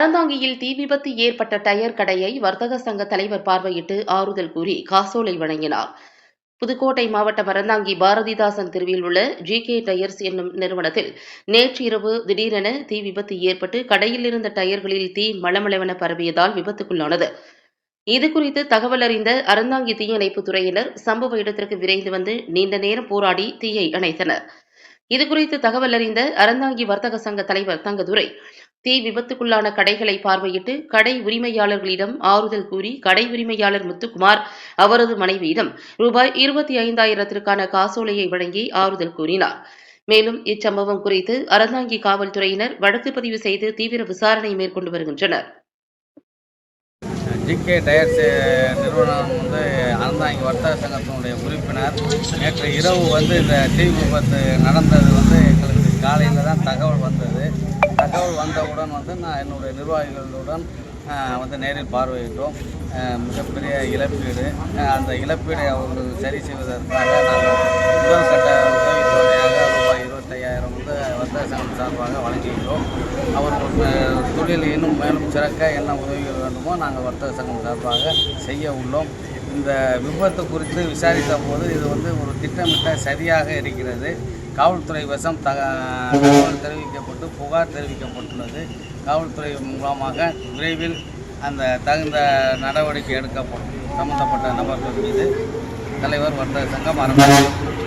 அறந்தாங்கியில் தீ விபத்து ஏற்பட்ட டயர் கடையை வர்த்தக சங்க தலைவர் பார்வையிட்டு ஆறுதல் கூறி காசோலை வழங்கினார். புதுக்கோட்டை மாவட்டம் அறந்தாங்கி பாரதிதாசன் தெருவில் உள்ள ஜி கே டயர்ஸ் என்னும் நிறுவனத்தில் நேற்று இரவு திடீரென தீ விபத்து ஏற்பட்டு கடையில் இருந்த டயர்களில் தீ மளமளவென பரவியதால் விபத்துக்குள்ளானது. இதுகுறித்து தகவல் அறிந்த அறந்தாங்கி தீயணைப்புத் துறையினர் சம்பவ இடத்திற்கு விரைந்து வந்து நீண்ட நேரம் போராடி தீயை அணைத்தனர். இதுகுறித்து தகவல் அறிந்த அறந்தாங்கி வர்த்தக சங்க தலைவர் தங்கதுரை தீ விபத்துக்குள்ளான கடைகளை பார்வையிட்டு கடை உரிமையாளர்களிடம் ஆறுதல் கூறி கடை உரிமையாளர் முத்துக்குமார் அவரது மனைவியிடம் ரூபாய் இருபத்தி ஐந்தாயிரத்திற்கான காசோலையை வழங்கி ஆறுதல் கூறினார். மேலும் இச்சம்பவம் குறித்து அறந்தாங்கி காவல்துறையினர் வழக்கு பதிவு செய்து தீவிர விசாரணை மேற்கொண்டு வருகின்றனர். ஜிகே டயர்ஸ் நிறுவனம் வந்து அறந்தாங்கி வர்த்தக சங்கத்தினுடைய உறுப்பினர். நேற்று இரவு வந்து இந்த தீ விபத்து நடந்தது வந்து எங்களுக்கு காலையில் தான் தகவல் வந்தது. தகவல் வந்தவுடன் வந்து நான் என்னுடைய நிர்வாகிகளுடன் வந்து நேரில் பார்வையிட்டோம். மிகப்பெரிய இழப்பீடு. அந்த இழப்பீடை அவர்கள் சரி செய்வதற்காக நாங்கள் முதல் கட்ட உதவித்தொகையாக ரூபாய் இருபத்தையாயிரம் வந்து வர்த்தக சங்கம் சார்பாக வழங்குகிறோம் அவர்கள் தொழில் இன்னும் மேலும் சிறக்க என்ன உதவிகள் வேண்டுமோ நாங்கள் வர்த்தக சங்கம் சார்பாக செய்ய உள்ளோம். இந்த விபத்து குறித்து விசாரித்த போது இது வந்து ஒரு திட்டமிட்ட சரியாக இருக்கிறது. காவல்துறை வசம் தக தகவல் தெரிவிக்கப்பட்டு புகார் தெரிவிக்கப்பட்டுள்ளது. காவல்துறை மூலமாக விரைவில் அந்த தகுந்த நடவடிக்கை எடுக்கப்படும். சம்பந்தப்பட்ட நபர்கள் மீது தலைவர் வந்த சங்கம் ஆரம்பித்தார்